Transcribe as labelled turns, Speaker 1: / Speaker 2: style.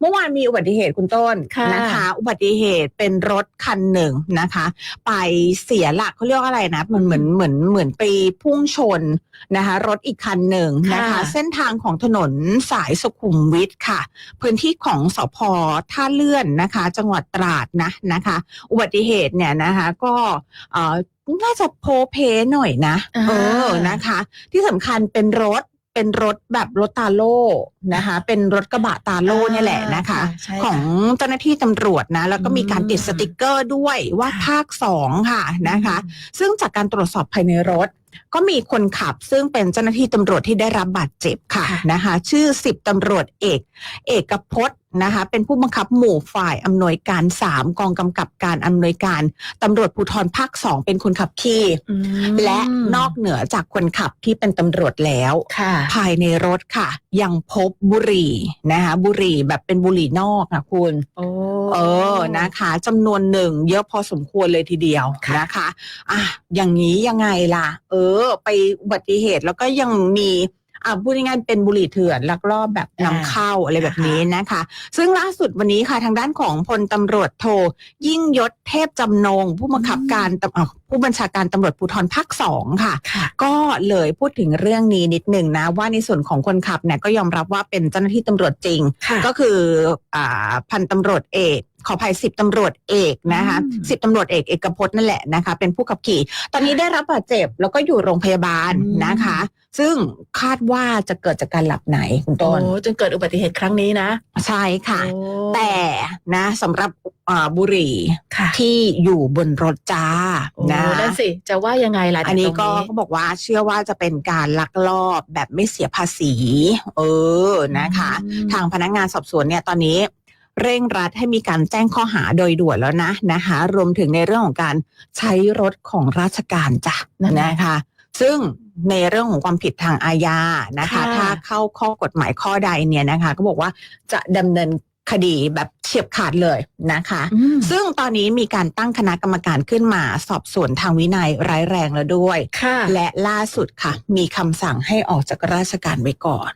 Speaker 1: เมื่อวานมีอุบัติเหตุคุณต้น
Speaker 2: ค่ะ
Speaker 1: นะคะ อุบัติเหตุเป็นรถคันหนึ่งนะคะ ไปเสียหลักเขาเรียกว่าอะไรนะมันเหมือนเหมือนเหมือนไปพุ่งชนนะคะ รถอีกคันหนึ่งนะคะ
Speaker 2: ค่ะ
Speaker 1: เส้นทางของถนนสายสุขุมวิทค่ะ พื้นที่ของสพท่าเลื่อนนะคะ จังหวัดตราดนะนะคะ อุบัติเหตุเนี่ยนะคะก็เอ่อน่าจะโพเพหน่อยนะ
Speaker 2: อ่า
Speaker 1: เออนะคะ ที่สำคัญเป็นรถ เป็นรถแบบรถตาโล่นะคะ เป็นรถกระบะตาโล่เนี่ยแหละนะคะ
Speaker 2: ใช่
Speaker 1: ของเจ้าหน้าที่ตำรวจนะ แล้วก็มีการติดสติกเกอร์ด้วยว่า
Speaker 2: ค่ะ
Speaker 1: ภาคสองค่ะนะคะ ซึ่งจากการตรวจสอบภายในรถ ก็มีคนขับซึ่งเป็นเจ้าหน้าที่ตำรวจที่ได้รับบาดเจ็บค่ะ
Speaker 2: ค่ะ
Speaker 1: นะคะ ชื่อสิบตำรวจเอก เอกพจน์ นะคะเป็นผู้บังคับหมู่ฝ่ายอำนวยการสามกองกำกับการอำนวยการตำรวจภูธรภาคสองเป็นคนขับขี่
Speaker 2: อืม
Speaker 1: และนอกเหนือจากคนขับที่เป็นตำรวจแล้ว
Speaker 2: ค่ะ
Speaker 1: ภายในรถค่ะ ยังพบบุหรี่นะคะบุหรี่แบบเป็นบุหรี่นอกนะคุณ
Speaker 2: โอ้
Speaker 1: เออนะคะจำนวนหนึ่งเยอะพอสมควรเลยทีเดียว
Speaker 2: ค่ะ
Speaker 1: นะคะอะอย่างนี้ยังไงล่ะ เออ ไปอุบัติเหตุแล้วก็ยังมี อะพูดง่ายๆเป็นบุหรี่เถื่อนลักลอบแบบนำเข้าอะไรแบบนี้นะคะ ซึ่งล่าสุดวันนี้ค่ะทางด้านของพลตำรวจโท ยิ่งยศเทพจำนง ผู้บังคับการตำอะผู้บัญชาการตำรวจภูธรภาคสองค่ะ
Speaker 2: ค่ะ
Speaker 1: ก็เลยพูดถึงเรื่องนี้นิดหนึ่งนะ ว่าในส่วนของคนขับเนี่ยก็ยอมรับว่าเป็นเจ้าหน้าที่ตำรวจจริง
Speaker 2: ค่ะ
Speaker 1: ก็คืออ่าพันตำรวจเอก ขออภัยสิบตำรวจเอกนะคะ
Speaker 2: อืม
Speaker 1: สิบตำรวจเอกเอกพจน์นั่นแหละนะคะ เป็นผู้ขับขี่ ตอนนี้ได้รับบาดเจ็บแล้วก็อยู่โรงพยาบาล
Speaker 2: อืม
Speaker 1: นะคะ ซึ่งคาดว่าจะเกิดจากการหลับไหนคุณ
Speaker 2: โอ้
Speaker 1: ต้น
Speaker 2: จนเกิดอุบัติเหตุครั้งนี้นะ
Speaker 1: ใช่ค่ะ
Speaker 2: โอ้
Speaker 1: แต่นะสำหรับอ่าบุหรี่
Speaker 2: ค่ะ
Speaker 1: ที่อยู่บนรถจ้า
Speaker 2: โอ้
Speaker 1: นะ
Speaker 2: นั่นสิ จะว่ายังไงล่ะ
Speaker 1: อันนี้ก็
Speaker 2: ตรง
Speaker 1: เขาบอกว่าเชื่อว่าจะเป็นการลักลอบแบบไม่เสียภาษี เออนะคะ
Speaker 2: อืม
Speaker 1: ทางพนักงานสอบสวนเนี่ยตอนนี้ เร่งรัดให้มีการแจ้งข้อหาโดยด่วนแล้วนะนะคะ รวมถึงในเรื่องของการใช้รถของราชการจ้ะ
Speaker 2: นั่นไง
Speaker 1: นะคะ ซึ่งในเรื่องของความผิดทางอาญานะคะ
Speaker 2: ค่ะ
Speaker 1: ถ้าเข้าข้อกฎหมายข้อใดเนี่ยนะคะ ก็บอกว่าจะดำเนินคดีแบบเฉียบขาดเลยนะคะ
Speaker 2: อืม
Speaker 1: ซึ่งตอนนี้มีการตั้งคณะกรรมการขึ้นมา สอบสวนทางวินัยร้ายแรงแล้วด้วย
Speaker 2: ค่ะ
Speaker 1: และล่าสุดค่ะ มีคำสั่งให้ออกจากราชการไว้ก่อน